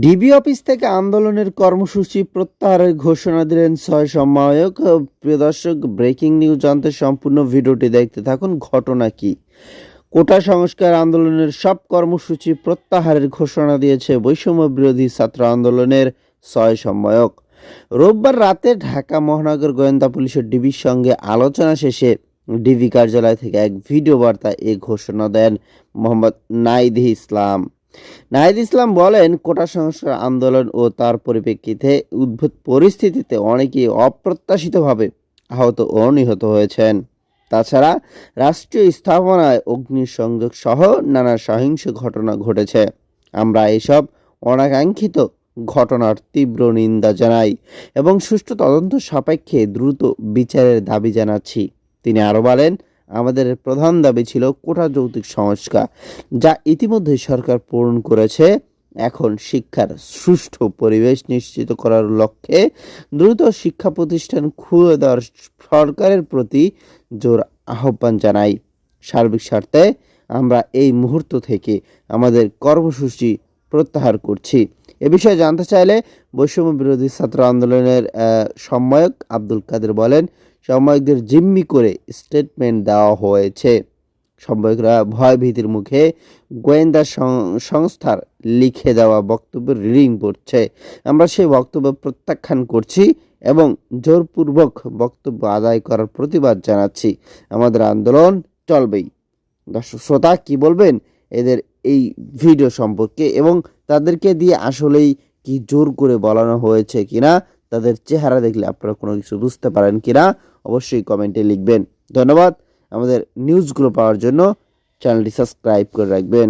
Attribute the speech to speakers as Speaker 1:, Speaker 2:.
Speaker 1: DB office থেকে আন্দোলনের কর্মসূচি প্রত্যাহারের ঘোষণা দিলেন ছয় সম্মায়ক প্রিয় দর্শক, ব্রেকিং নিউজ জানতে সম্পূর্ণ ভিডিওটি দেখতে থাকুন, ঘটনা কি? কোটা সংস্কার আন্দোলনের সব কর্মসূচি প্রত্যাহারের ঘোষণা দিয়েছে বৈষম্য বিরোধী ছাত্র আন্দোলনের ছয় সম্মায়ক রোববার রাতে ঢাকা মহানগর গোয়েন্দা পুলিশের ডিবির সঙ্গে আলোচনা শেষে ডিবি কার্যালয় থেকে এক ভিডিও বার্তা এ ঘোষণা দেন মোহাম্মদ নাইদি ইসলাম। নাহিদ ইসলাম বলেন, কোটা সংস্কার আন্দোলন ও তার পরিপ্রেক্ষিতে উদ্ভূত পরিস্থিতিতে অনেকেই অপ্রত্যাশিতভাবে আহত ও নিহত হয়েছেন। তাছাড়া রাষ্ট্রীয় স্থাপনায় অগ্নিসংযোগ সহ নানা সহিংস ঘটনা ঘটেছে। আমরা এসব অনাকাঙ্ক্ষিত ঘটনার তীব্র নিন্দা জানাই এবং সুষ্ঠু তদন্ত সাপেক্ষে দ্রুত বিচারের দাবি জানাচ্ছি। তিনি আরও বলেন আমাদের প্রধান দাবি ছিল কোটা যৌতুক সংস্কার, যা ইতিমধ্যে সরকার পূরণ করেছে। এখন শিক্ষার সুষ্ঠু পরিবেশ নিশ্চিত করার লক্ষ্যে দ্রুত শিক্ষা প্রতিষ্ঠান খুলে দেওয়ার সরকারের প্রতি জোর আহ্বান জানাই। সার্বিক স্বার্থে আমরা এই মুহূর্ত থেকে আমাদের কর্মসূচি প্রত্যাহার করছি। এ বিষয়ে জানতে চাইলে বৈষম্য বিরোধী ছাত্র আন্দোলনের সম্মায়ক আব্দুল কাদের বলেন সম্মায়কদের জিম্মি করে স্টেটমেন্ট দেওয়া হয়েছে। সম্পাদকরা ভয় ভীতির মুখে গোয়েন্দা সংস্থার লিখে দেওয়া বক্তব্যের রিডিং পড়ছে। আমরা সেই বক্তব্য প্রত্যাখ্যান করছি এবং জোরপূর্বক বক্তব্য আদায় করার প্রতিবাদ জানাচ্ছি। আমাদের আন্দোলন চলবেই। দর্শক শ্রোতা, কি বলবেন? এদের এই ভিডিও সম্পর্কে এবং তাদেরকে দিয়ে আসলেই কি জোর করে বলানো হয়েছে কিনা তাদের চেহারা দেখলে আপনারা কোনো কিছু বুঝতে পারেন কিনা অবশ্যই কমেন্টে লিখবেন। ধন্যবাদ। আমাদের নিউজগুলো পাওয়ার জন্য চ্যানেলটি সাবস্ক্রাইব করে রাখবেন।